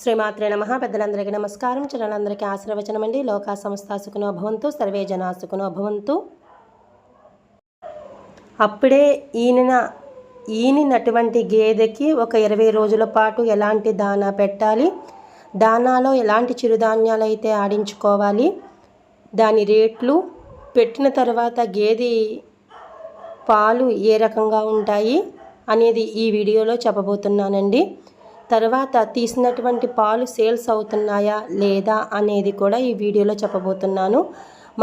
శ్రీమాత్రే నమ. పెద్దలందరికీ నమస్కారం. చిన్నలందరికీ ఆశీర్వచనం అండి లోకా సంస్థ సుఖనో భవంతు. సర్వే జనా సుఖనో భవంతు. అప్పుడే ఈయన ఈనినటువంటి గేదెకి ఒక ఇరవై రోజుల పాటు ఎలాంటి దానా పెట్టాలి? దానాలో ఎలాంటి చిరుధాన్యాలు అయితే ఆడించుకోవాలి? దాని రేట్లు పెట్టిన తర్వాత గేదె పాలు ఏ రకంగా ఉంటాయి అనేది ఈ వీడియోలో చెప్పబోతున్నానండి. తర్వాత తీసినటువంటి పాలు సేల్స్ అవుతున్నాయా లేదా అనేది కూడా ఈ వీడియోలో చెప్పబోతున్నాను.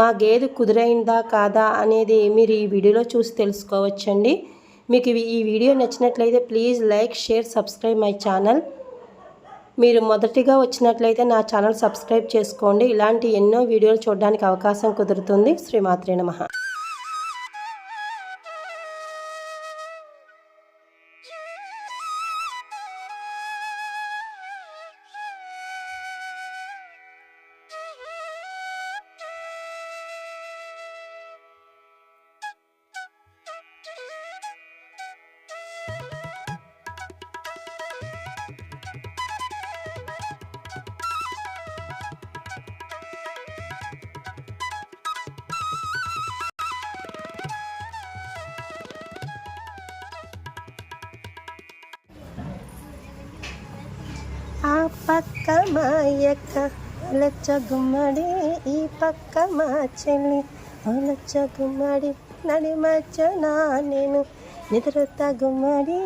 మా గేదె కుదురైందా కాదా అనేది మీరు ఈ వీడియోలో చూసి తెలుసుకోవచ్చండి. మీకు ఈ వీడియో నచ్చినట్లయితే please like share subscribe my channel. మీరు మొదటిగా వచ్చినట్లయితే నా ఛానల్ సబ్స్క్రైబ్ చేసుకోండి. ఇలాంటి ఎన్నో వీడియోలు చూడడానికి అవకాశం కుదురుతుంది. శ్రీమాత్రే నమహా ఆ పక్క మా యక్క లచ్చ గుమ్మడి ఈ పక్క మా చెల్లి లచ్చ గుమ్మడి నడి మధ్యన నేను నిద్రత గుమ్మడి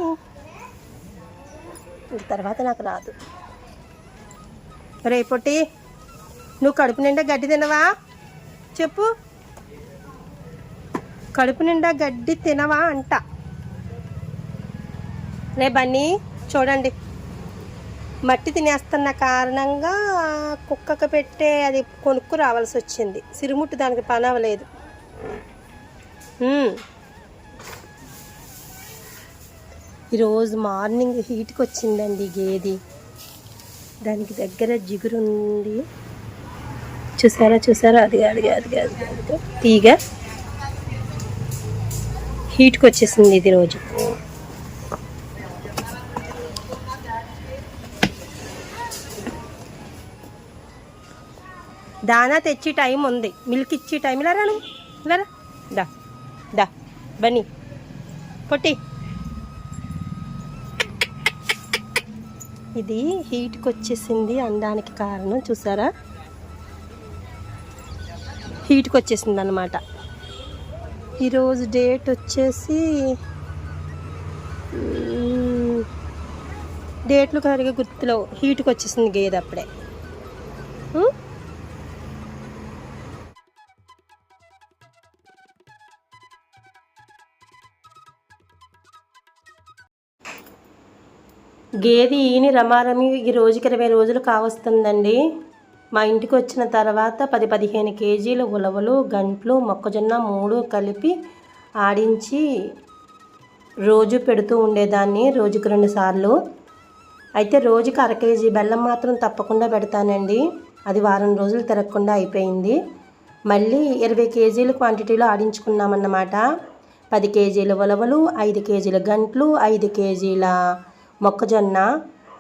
తర్వాత నాకు రాదు. రే పొట్టి నువ్వు కడుపు నిండా గడ్డి తినవా? చెప్పు. కడుపు నిండా గడ్డి తినవా అంట. రే బన్నీ చూడండి. మట్టి తినేస్తున్న కారణంగా కుక్కకు పెట్టే అది కొనుక్కు రావాల్సి వచ్చింది. సిరుముట్టు దానికి పని అవ్వలేదు. ఈరోజు మార్నింగ్ హీట్కి వచ్చిందండి గేది. దానికి దగ్గర జిగురుంది చూసారా చూసారా? అది కాదు కాదు కాదు. తీగ హీట్కి వచ్చేసింది ఇది రోజు. దానా తెచ్చి టైం ఉంది. మిల్క్ ఇచ్చి టైం ఇలా రాను ఇలా దా. దా. బన్నీ. పొట్టి ఇది హీట్కి వచ్చేసింది అనడానికి కారణం చూసారా? హీట్కి వచ్చేసింది అనమాట ఈరోజు డేట్ వచ్చేసి డేట్లు కరిగే గుర్తులో హీట్కి వచ్చేసింది గేదె అప్పుడే గేది ఈని రమారమి ఈ రోజుకి ఇరవై రోజులు కావస్తుందండి. మా ఇంటికి వచ్చిన తర్వాత పది పదిహేను కేజీలు ఉలవలు గంట్లు మొక్కజొన్న మూడు కలిపి ఆడించి రోజు పెడుతూ ఉండేదాన్ని రోజుకి రెండు సార్లు. అయితే రోజుకి అర కేజీ బెల్లం మాత్రం తప్పకుండా పెడతానండి. అది వారం రోజులు తిరగకుండా అయిపోయింది. మళ్ళీ ఇరవై కేజీల క్వాంటిటీలో ఆడించుకున్నామన్నమాట. పది కేజీల ఉలవలు ఐదు కేజీల గంట్లు ఐదు కేజీల మొక్కజొన్న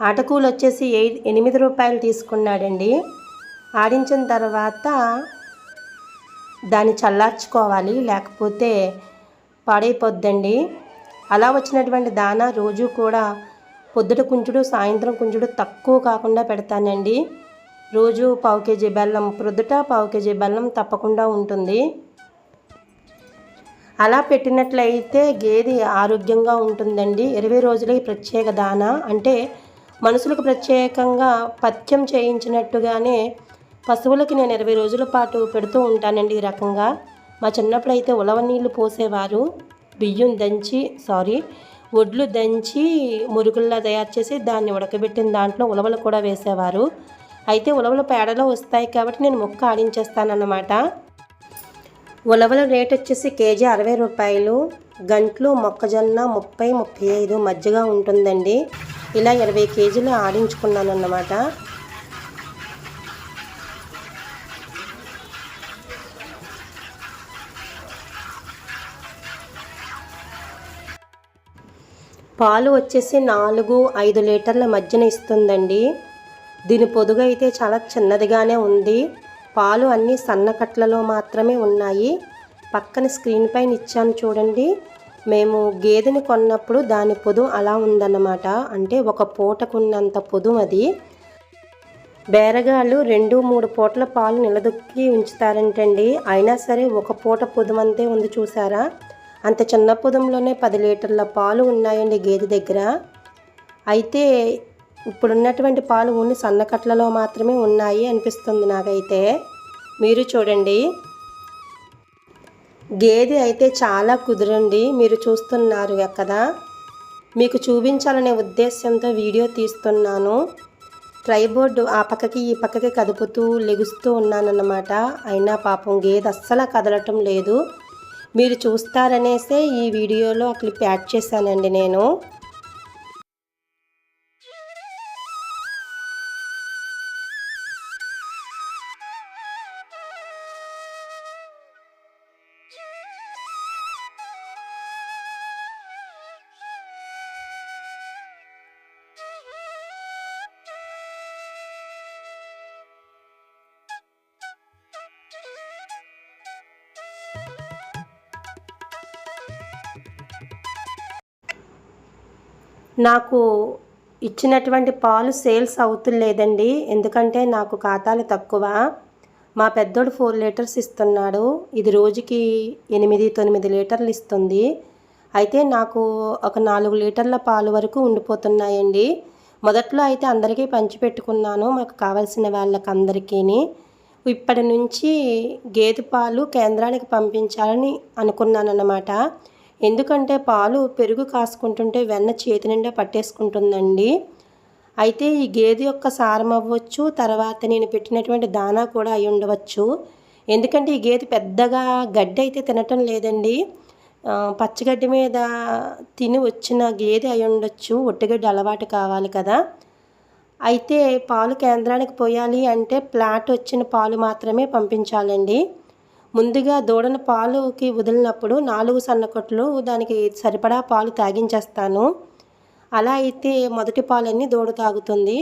ఆటకూలు వచ్చేసి ఎయి ఎనిమిది రూపాయలు తీసుకున్నాడండి. ఆడించిన తర్వాత దాన్ని చల్లార్చుకోవాలి లేకపోతే పాడైపోద్దండి. అలా వచ్చినటువంటి దానా రోజు కూడా పొద్దుట కుంచుడు సాయంత్రం కుంచుడు తక్కువ కాకుండా పెడతానండి. రోజు పావు కేజీ బెల్లం ప్రొద్దుట పావు కేజీ బెల్లం తప్పకుండా ఉంటుంది. అలా పెట్టినట్లయితే గేదె ఆరోగ్యంగా ఉంటుందండి. ఇరవై రోజులకి ప్రత్యేక దాన. అంటే మనుషులకు ప్రత్యేకంగా పథ్యం చేయించినట్టుగానే పశువులకి నేను ఇరవై రోజుల పాటు పెడుతూ ఉంటానండి ఈ రకంగా. మా చిన్నప్పుడు అయితే ఉలవ నీళ్ళు పోసేవారు. బియ్యం దంచి సారీ వడ్లు దంచి మురుగుల్లా తయారు చేసి దాన్ని ఉడకబెట్టిన దాంట్లో ఉలవలు కూడా వేసేవారు. అయితే ఉలవలు పేడలో వస్తాయి కాబట్టి నేను ముక్క ఆడించేస్తానన్నమాట. ఉలవల రేట్ వచ్చేసి కేజీ అరవై రూపాయలు. గంట్లు మొక్కజొన్న ముప్పై ముప్పై ఐదు మధ్యగా ఉంటుందండి. ఇలా ఇరవై కేజీలు ఆడించుకున్నాను అన్నమాట. పాలు వచ్చేసి నాలుగు ఐదు లీటర్ల మధ్యన ఇస్తుందండి. దీని పొదుగు అయితే చాలా చిన్నదిగానే ఉంది. పాలు అన్నీ సన్నకట్లలో మాత్రమే ఉన్నాయి. పక్కన స్క్రీన్ పైన ఇచ్చాను చూడండి. మేము గేదెని కొన్నప్పుడు దాని పొదు అలా ఉందన్నమాట. అంటే ఒక పూటకున్నంత పొదు అది. బేరగాళ్ళు రెండు మూడు పూటల పాలు నిలదొక్కి ఉంచుతారంటండి. అయినా సరే ఒక పూట పొదుమంతే ఉంది చూసారా? అంత చిన్న పొదంలోనే పది లీటర్ల పాలు ఉన్నాయండి గేదె దగ్గర. అయితే ఇప్పుడున్నటువంటి పాలు ఉన్ని సన్నకట్లలో మాత్రమే ఉన్నాయి అనిపిస్తుంది నాకైతే. మీరు చూడండి. గేదె అయితే చాలా కుదరండి మీరు చూస్తున్నారు కదా. మీకు చూపించాలనే ఉద్దేశంతో వీడియో తీస్తున్నాను. ట్రైబోర్డు ఆ పక్కకి ఈ పక్కకి కదుపుతూ లెగుస్తూ ఉన్నానన్నమాట. అయినా పాపం గేదె అస్సలు కదలటం లేదు. మీరు చూస్తారనేసే ఈ వీడియోలో ఆ క్లిప్ యాడ్ చేశానండి నేను. నాకు ఇచ్చినటువంటి పాలు సేల్స్ అవుతులేదండి. ఎందుకంటే నాకు ఖాతాలు తక్కువ. మా పెద్దోడు ఫోర్ లీటర్స్ ఇస్తున్నాడు. ఇది రోజుకి ఎనిమిది తొమ్మిది లీటర్లు ఇస్తుంది. అయితే నాకు ఒక నాలుగు లీటర్ల పాలు వరకు ఉండిపోతున్నాయండి. మొదట్లో అయితే అందరికీ పంచిపెట్టుకున్నాను. మాకు కావాల్సిన వాళ్ళకి అందరికీని ఇప్పటి నుంచి గేదె పాలు కేంద్రానికి పంపించాలని అనుకున్నాను అన్నమాట ఎందుకంటే పాలు పెరుగు కాసుకుంటుంటే వెన్న చేతి నిండా పట్టేసుకుంటుందండి. అయితే ఈ గేదె యొక్క సారం అవ్వచ్చు తర్వాత నేను పెట్టినటువంటి దానా కూడా అయి ఉండవచ్చు. ఎందుకంటే ఈ గేదె పెద్దగా గడ్డి అయితే తినటం లేదండి. పచ్చగడ్డి మీద తిని వచ్చిన గేదె అయి ఉండొచ్చు ఒట్టిగడ్డి అలవాటు కావాలి కదా. అయితే పాలు కేంద్రానికి పోయాలి అంటే ప్లాట్ వచ్చిన పాలు మాత్రమే పంపించాలండి. ముందుగా దూడను పాలుకి వదిలినప్పుడు నాలుగు సన్నకొట్లు దానికి సరిపడా పాలు తాగించేస్తాను. అలా అయితే మొదటి పాలన్నీ దూడ తాగుతుంది.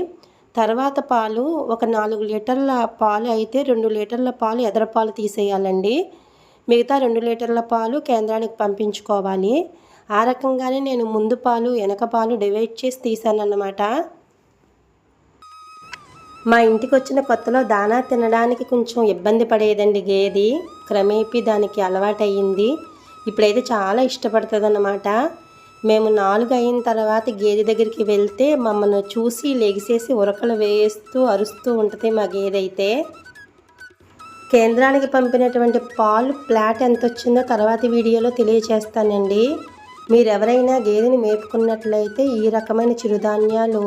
తర్వాత పాలు ఒక నాలుగు లీటర్ల పాలు అయితే రెండు లీటర్ల పాలు ఎదర పాలు తీసేయాలండి. మిగతా రెండు లీటర్ల పాలు కేంద్రానికి పంపించుకోవాలి. ఆ రకంగానే నేను ముందు పాలు వెనక పాలు డివైడ్ చేసి తీసాను అన్నమాట మా ఇంటికి వచ్చిన కొత్తలో దానా తినడానికి కొంచెం ఇబ్బంది పడేదండి గేది. క్రమేపీ దానికి అలవాటయ్యింది. ఇప్పుడైతే చాలా ఇష్టపడుతుందన్నమాట. మేము నాలుగు అయిన తర్వాత గేదె దగ్గరికి వెళ్తే మమ్మల్ని చూసి లెగిసేసి ఉరకలు వేస్తూ అరుస్తూ ఉంటుంది మా గేదె అయితే కేంద్రానికి పంపినటువంటి పాలు ప్లాట్ ఎంత వచ్చిందో తర్వాత వీడియోలో తెలియచేస్తానండి. మీరు ఎవరైనా గేదెని మేపుకున్నట్లయితే ఈ రకమైన చిరుధాన్యాలు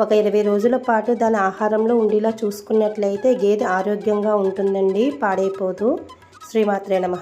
ఒక ఇరవై రోజుల పాటు దాని ఆహారంలో ఉండేలా చూసుకున్నట్లయితే గేదె ఆరోగ్యంగా ఉంటుందండి పాడైపోదు. శ్రీమాత్రే నమ.